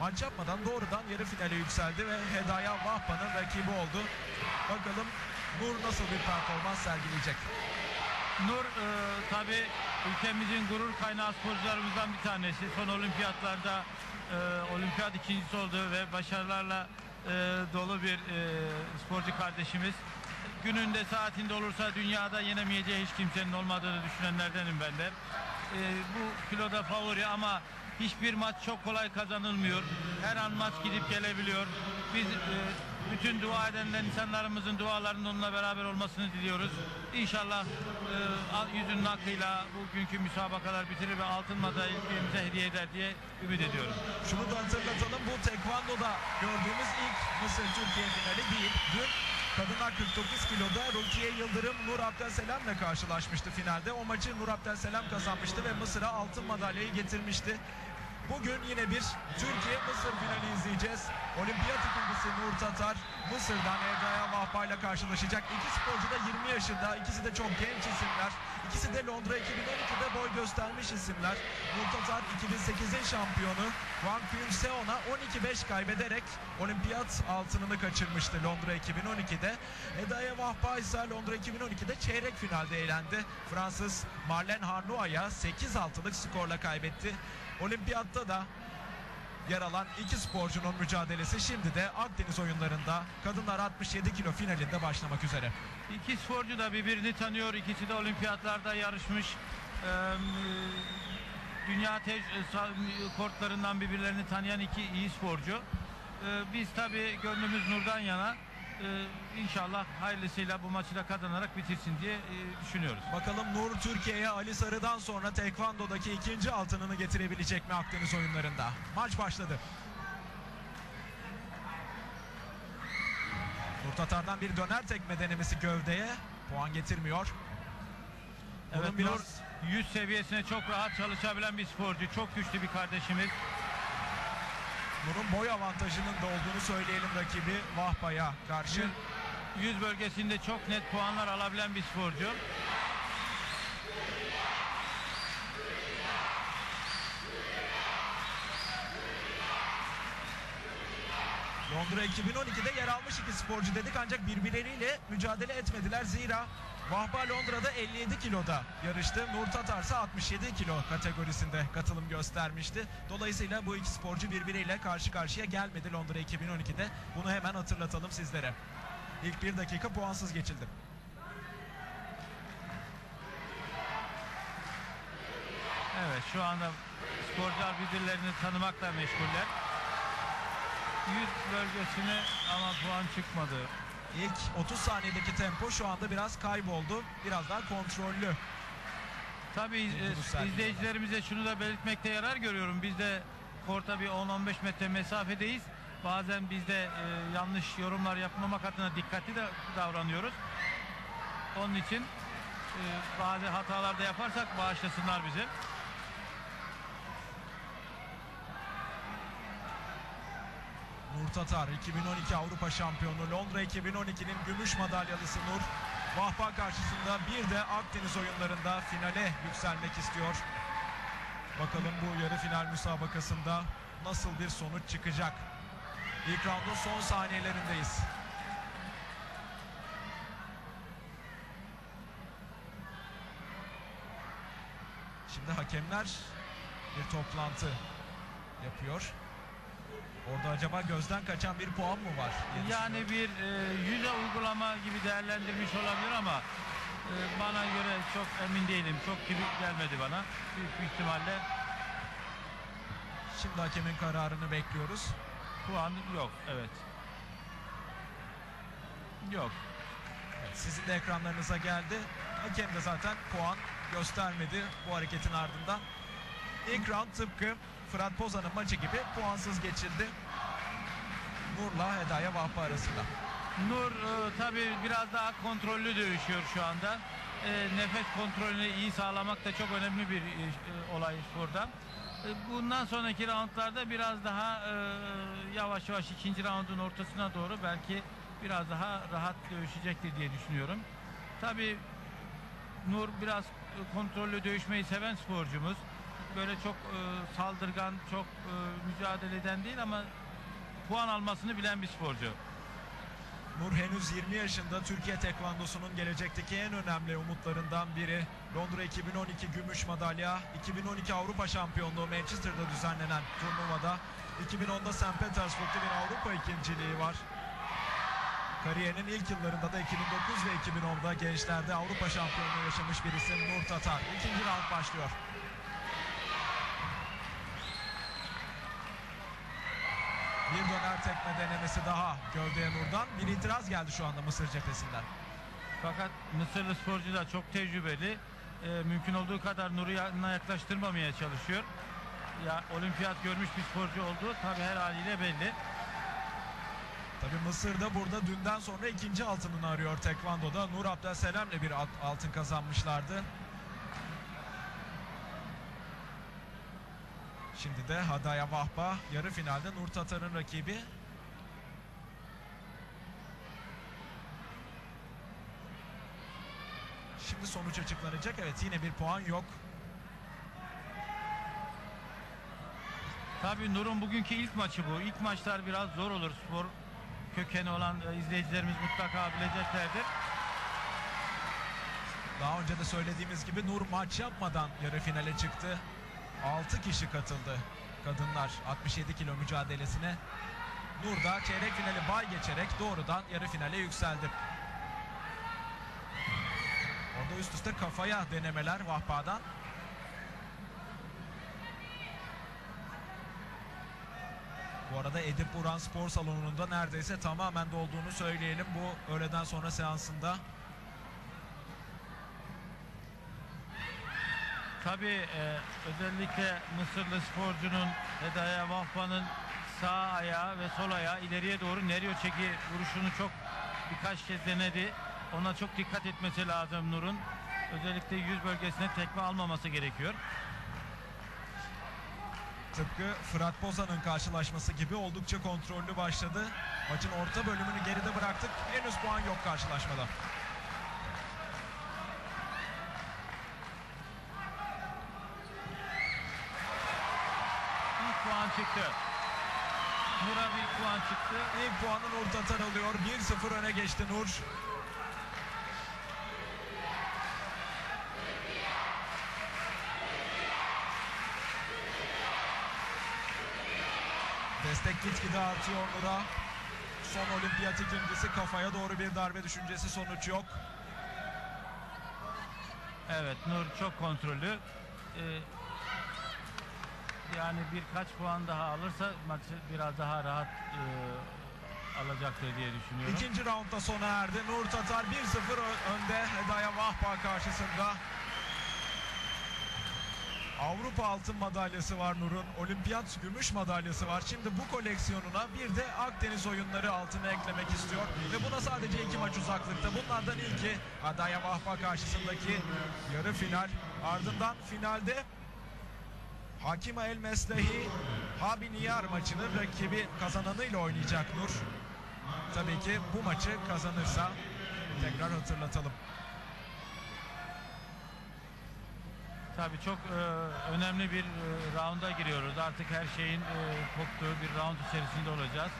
maç yapmadan doğrudan yarı finale yükseldi ve Hedaya Vahpa'nın rakibi oldu. Bakalım Nur nasıl bir performans sergileyecek? Nur e, tabi ülkemizin gurur kaynağı sporcularımızdan bir tanesi. Son olimpiyatlarda e, olimpiyat ikincisi oldu ve başarılarla e, dolu bir e, sporcu kardeşimiz. Gününde saatinde olursa dünyada yenemeyeceği hiç kimsenin olmadığını düşünenlerdenim ben de. E, bu kiloda favori ama hiçbir maç çok kolay kazanılmıyor. Her an maç gidip gelebiliyor. Biz e, bütün dua edenler insanlarımızın dualarının onunla beraber olmasını diliyoruz. İnşallah e, yüzünün hakkıyla bugünkü müsabakalar bitirir ve altın madalya ülkemize hediye eder diye ümit ediyorum. Şunu da hatırlatalım bu tekvandoda gördüğümüz ilk Mısır Türkiye finali değil. Dün kadınlar 49 kiloda Rukiye Yıldırım Nur Abdülselam'la karşılaşmıştı finalde. O maçı Nur Abdülselam kazanmıştı ve Mısır'a altın madalyayı getirmişti. Bugün yine bir Türkiye-Mısır finali izleyeceğiz. Olimpiyat ikincisi Nur Tatar Mısır'dan Evdaya Vahba karşılaşacak. İki sporcu da 20 yaşında. İkisi de çok genç isimler. İkisi de Londra 2012'de boy göstermiş isimler. Nur Tatar 2008'in şampiyonu Wang Pyun Seon'a 12-5 kaybederek olimpiyat altınını kaçırmıştı Londra 2012'de. Edaya Vahba ise Londra 2012'de çeyrek finalde eğlendi. Fransız Marlene Harnua'ya 8-6'lık skorla kaybetti. Olimpiyatta da yer alan iki sporcunun mücadelesi şimdi de Akdeniz oyunlarında kadınlar 67 kilo finalinde başlamak üzere. İki sporcu da birbirini tanıyor. İkisi de olimpiyatlarda yarışmış. Ee, dünya sa- kortlarından birbirlerini tanıyan iki iyi sporcu. Biz tabi gönlümüz Nur'dan yana. Ee, inşallah hayırlısıyla bu maçı da kazanarak bitirsin diye e, düşünüyoruz. Bakalım Nur Türkiye'ye Ali Sarı'dan sonra Tekvando'daki ikinci altınını getirebilecek mi Akdeniz oyunlarında? Maç başladı. Nur Tatar'dan bir döner tekme denemesi gövdeye. Puan getirmiyor. Evet Onun biraz- Nur 100 seviyesine çok rahat çalışabilen bir sporcu. Çok güçlü bir kardeşimiz. Nur'un boy avantajının da olduğunu söyleyelim rakibi Vahba'ya karşı. 100, 100 bölgesinde çok net puanlar alabilen bir sporcu. Londra 2012'de yer almış iki sporcu dedik ancak birbirleriyle mücadele etmediler. Zira Vahba Londra'da 57 kiloda yarıştı. Nur Tatar ise 67 kilo kategorisinde katılım göstermişti. Dolayısıyla bu iki sporcu birbiriyle karşı karşıya gelmedi Londra 2012'de. Bunu hemen hatırlatalım sizlere. İlk bir dakika puansız geçildi. Evet şu anda sporcular birbirlerini tanımakla meşguller. 100 bölgesine ama puan çıkmadı. İlk 30 saniyedeki tempo şu anda biraz kayboldu. Biraz daha kontrollü. Tabii e, izleyicilerimize şunu da belirtmekte yarar görüyorum. Biz de korta bir 10-15 metre mesafedeyiz. Bazen biz de e, yanlış yorumlar yapmamak adına dikkatli de davranıyoruz. Onun için e, bazı hatalar da yaparsak bağışlasınlar bizi. Nur Tatar 2012 Avrupa şampiyonu Londra 2012'nin gümüş madalyalısı Nur Vahba karşısında bir de Akdeniz oyunlarında finale yükselmek istiyor. Bakalım bu yarı final müsabakasında nasıl bir sonuç çıkacak. İlk roundun son saniyelerindeyiz. Şimdi hakemler bir toplantı yapıyor. Orada acaba gözden kaçan bir puan mı var? Yani bir e, yüze uygulama gibi değerlendirmiş olabilir ama e, bana göre çok emin değilim. Çok gibi gelmedi bana. Büyük bir ihtimalle Şimdi hakemin kararını bekliyoruz. puan yok. Evet. Yok. Evet, sizin de ekranlarınıza geldi. Hakem de zaten puan göstermedi bu hareketin ardından. İlk round tıpkı Fırat Pozan'ın maçı gibi puansız geçildi. Nur'la Hedaya Vahba arasında. Nur e, tabii biraz daha kontrollü dövüşüyor şu anda. E, nefes kontrolünü iyi sağlamak da çok önemli bir e, e, olay sporda. E, bundan sonraki roundlarda biraz daha e, yavaş yavaş ikinci roundun ortasına doğru belki biraz daha rahat dövüşecektir diye düşünüyorum. Tabii Nur biraz kontrollü dövüşmeyi seven sporcumuz. Böyle çok e, saldırgan, çok e, mücadele eden değil ama puan almasını bilen bir sporcu. Nur henüz 20 yaşında Türkiye Tekvandosu'nun gelecekteki en önemli umutlarından biri. Londra 2012 gümüş madalya, 2012 Avrupa şampiyonluğu Manchester'da düzenlenen turnuvada, 2010'da St. Petersburg'da bir Avrupa ikinciliği var. Kariyerinin ilk yıllarında da 2009 ve 2010'da gençlerde Avrupa şampiyonluğu yaşamış bir isim Nur Tatar. İkinci round başlıyor. Bir döner tekme denemesi daha gövdeye Nur'dan. Bir itiraz geldi şu anda Mısır cephesinden. Fakat Mısırlı sporcu da çok tecrübeli. E, mümkün olduğu kadar Nur'u yanına yaklaştırmamaya çalışıyor. Ya olimpiyat görmüş bir sporcu olduğu tabii her haliyle belli. Tabii Mısır'da burada dünden sonra ikinci altınını arıyor Tekvando'da. Nur Abdüselam'le bir alt- altın kazanmışlardı. Şimdi de Hadaya Vahba yarı finalde Nur Tatar'ın rakibi. Şimdi sonuç açıklanacak. Evet yine bir puan yok. Tabii Nur'un bugünkü ilk maçı bu. İlk maçlar biraz zor olur. Spor kökeni olan izleyicilerimiz mutlaka bileceklerdir. Daha önce de söylediğimiz gibi Nur maç yapmadan yarı finale çıktı. 6 kişi katıldı kadınlar 67 kilo mücadelesine. Nur da çeyrek finali bay geçerek doğrudan yarı finale yükseldi. Orada üst üste kafaya denemeler Vahba'dan. Bu arada Edip Uran Spor Salonu'nda neredeyse tamamen dolduğunu söyleyelim bu öğleden sonra seansında. Tabii e, özellikle Mısırlı sporcunun Hedaya Vahba'nın sağ ayağı ve sol ayağı ileriye doğru Neryo çeki vuruşunu çok birkaç kez denedi. Ona çok dikkat etmesi lazım Nur'un. Özellikle yüz bölgesine tekme almaması gerekiyor. Tıpkı Fırat Bozan'ın karşılaşması gibi oldukça kontrollü başladı. Maçın orta bölümünü geride bıraktık. Henüz puan yok karşılaşmada. İlk puan çıktı. Nur'a puan çıktı. İlk puanı Nur Tatar alıyor. 1-0 öne geçti Nur. Destek gitgide artıyor Nur'a. Son olimpiyat ikincisi kafaya doğru bir darbe düşüncesi sonuç yok. Evet Nur çok kontrollü. Ee, yani birkaç puan daha alırsa maçı biraz daha rahat e, alacaktır diye düşünüyorum. İkinci roundda sona erdi. Nur Tatar 1-0 ö- önde Hedaya Vahba karşısında. Avrupa altın madalyası var Nur'un. Olimpiyat gümüş madalyası var. Şimdi bu koleksiyonuna bir de Akdeniz oyunları altına eklemek istiyor. Ve buna sadece iki maç uzaklıkta. Bunlardan ilki Hedaya Vahba karşısındaki yarı final. Ardından finalde Hakima El Meslehi Habi Niyar maçının rakibi kazananıyla oynayacak Nur. Tabii ki bu maçı kazanırsa tekrar hatırlatalım. Tabii çok e, önemli bir e, rounda giriyoruz. Artık her şeyin e, koptuğu bir round içerisinde olacağız.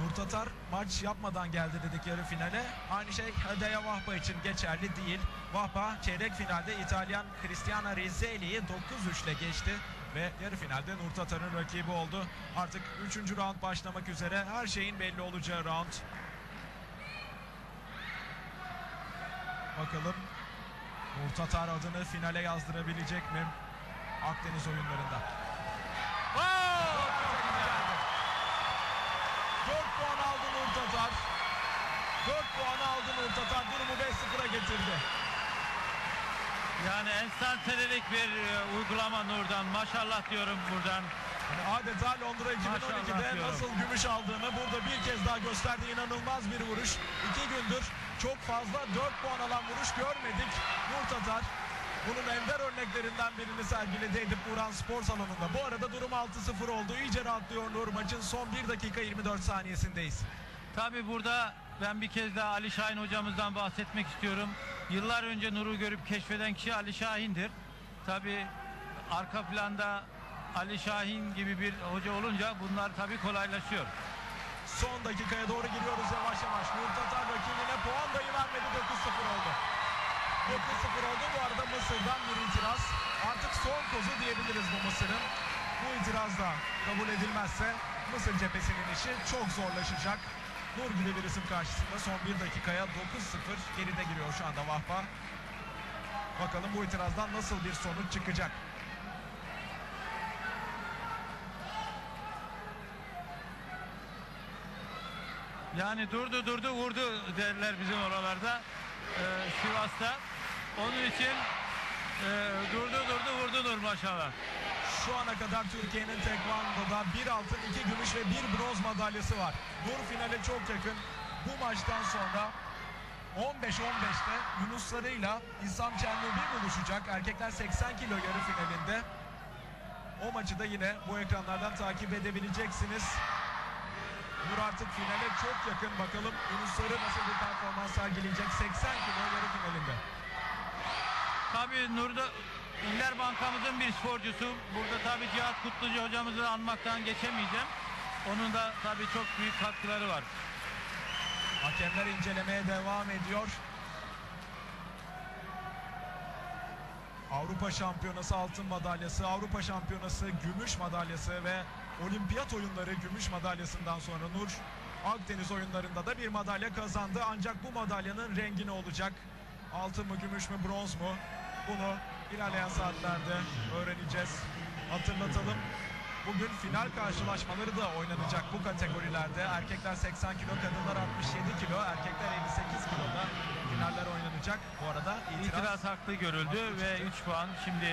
Nur Tatar maç yapmadan geldi dedik yarı finale. Aynı şey Hedaya Vahba için geçerli değil. Vahba çeyrek finalde İtalyan Cristiana Rizzeli'yi 9-3 ile geçti ve yarı finalde Nur Tatar'ın rakibi oldu. Artık 3. round başlamak üzere. Her şeyin belli olacağı round. Bakalım Nur Tatar adını finale yazdırabilecek mi Akdeniz oyunlarında? Aldı Nur Tatar. 4 puan aldı Nur Tatar. Durumu 5-0'a getirdi. Yani enstantanelik bir e, uygulama Nur'dan. Maşallah diyorum buradan. Yani adeta Londra 2012'de Maşallah diyorum. nasıl gümüş aldığını burada bir kez daha gösterdi. İnanılmaz bir vuruş. İki gündür çok fazla 4 puan alan vuruş görmedik. Nur Tatar bunun ender örneklerinden birini sergiledi Edip Buran Spor Salonu'nda. Bu arada durum 6-0 oldu. İyice rahatlıyor Nur. Maçın son 1 dakika 24 saniyesindeyiz. Tabii burada ben bir kez daha Ali Şahin hocamızdan bahsetmek istiyorum. Yıllar önce Nur'u görüp keşfeden kişi Ali Şahin'dir. Tabii arka planda Ali Şahin gibi bir hoca olunca bunlar tabii kolaylaşıyor. Son dakikaya doğru giriyoruz yavaş yavaş. Nur Tatar rakibine puan dahi vermedi 9-0 oldu. 9-0 oldu bu arada Mısır'dan bir itiraz. Artık son kozu diyebiliriz bu Mısır'ın. Bu itiraz da kabul edilmezse Mısır cephesinin işi çok zorlaşacak. Nur gibi isim karşısında son bir dakikaya 9-0 geride giriyor şu anda Vahba. Bakalım bu itirazdan nasıl bir sonuç çıkacak. Yani durdu durdu vurdu derler bizim oralarda e, Sivas'ta. Onun için e, durdu durdu vurdu Nur maşallah. Şu ana kadar Türkiye'nin tekvandoda bir altın, iki gümüş ve bir bronz madalyası var. Nur finale çok yakın. Bu maçtan sonra 15-15'te Yunuslarıyla İslam Çelnubi buluşacak. Erkekler 80 kilo yarı finalinde. O maçı da yine bu ekranlardan takip edebileceksiniz. Nur artık finale çok yakın. Bakalım Yunusları nasıl bir performans sergileyecek 80 kilo yarı finalinde. Tabii Nur'da İller Bankamızın bir sporcusu. Burada tabii Cihat Kutlucu hocamızı anmaktan geçemeyeceğim. Onun da tabii çok büyük katkıları var. Hakemler incelemeye devam ediyor. Avrupa Şampiyonası altın madalyası, Avrupa Şampiyonası gümüş madalyası ve Olimpiyat oyunları gümüş madalyasından sonra Nur Akdeniz oyunlarında da bir madalya kazandı. Ancak bu madalyanın rengi ne olacak? Altın mı, gümüş mü, bronz mu? Bunu ilerleyen saatlerde öğreneceğiz. Hatırlatalım. Bugün final karşılaşmaları da oynanacak bu kategorilerde. Erkekler 80 kilo, kadınlar 67 kilo, erkekler 58 kiloda finaller oynanacak. Bu arada itiraz, İtiraz haklı görüldü Haklı ve çıktı. 3 puan şimdi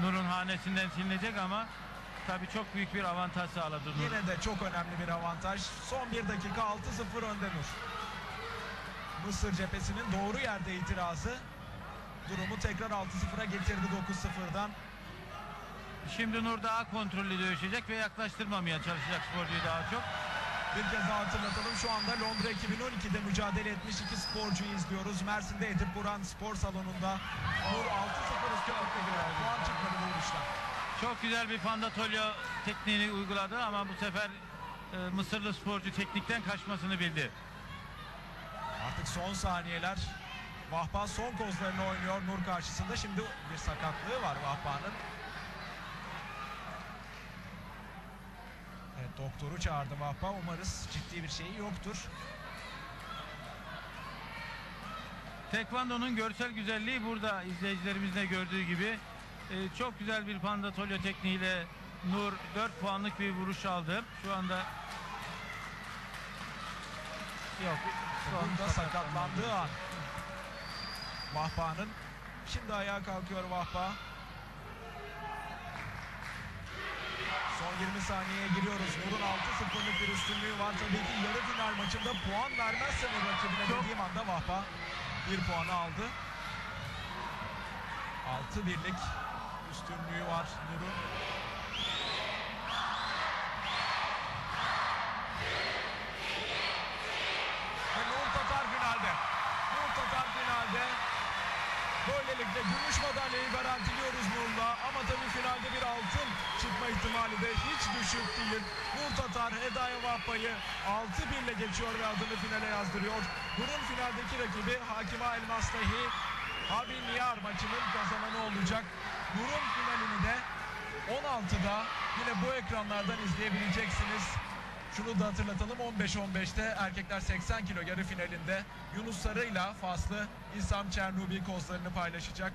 Nur'un hanesinden silinecek ama tabii çok büyük bir avantaj sağladı Nur. yine de çok önemli bir avantaj. Son bir dakika 6-0 önde Nur. Mısır cephesinin doğru yerde itirazı durumu tekrar 6-0'a getirdi 9-0'dan. Şimdi Nur daha kontrollü dövüşecek ve yaklaştırmamaya çalışacak sporcuyu daha çok. Bir kez daha hatırlatalım. Şu anda Londra 2012'de mücadele etmiş iki sporcuyu izliyoruz. Mersin'de Edip Buran Spor Salonu'nda Nur 6-0 üstü puan çıkmadı bu vuruştan. Çok güzel bir pandatolyo tekniğini uyguladı ama bu sefer e, Mısırlı sporcu teknikten kaçmasını bildi. Artık son saniyeler. Vahba son kozlarını oynuyor Nur karşısında. Şimdi bir sakatlığı var Vahba'nın. Evet doktoru çağırdı Vahba. Umarız ciddi bir şeyi yoktur. Tekvando'nun görsel güzelliği burada izleyicilerimizin de gördüğü gibi e, çok güzel bir pandatolyo tekniğiyle Nur 4 puanlık bir vuruş aldı. Şu anda yok. Şu an Burada sakatlandığı an. Vahba'nın. Şimdi ayağa kalkıyor Vahba. Son 20 saniyeye giriyoruz. Nur'un 6-0'lık bir üstünlüğü var. Tabii ki yarı final maçında puan vermezse Nur rakibine dediğim anda Vahba bir puanı aldı. 6 birlik üstünlüğü var Nur'un. Ve Nur Tatar finalde. Nur Tatar finalde. Böylelikle gümüş madalyayı garantiliyoruz Nur'la. Ama tabii finalde bir altın çıkma ihtimali de hiç düşük değil. Nur Tatar Hedaya Vahba'yı 6-1 ile geçiyor ve adını finale yazdırıyor. Nur'un finaldeki rakibi Hakima El Maslahi. Abi Niyar maçının kazananı olacak. Nur'un finalini de 16'da yine bu ekranlardan izleyebileceksiniz. Şunu da hatırlatalım 15-15'te erkekler 80 kilo yarı finalinde Yunus Sarı'yla Faslı İslam Çernubi kozlarını paylaşacak.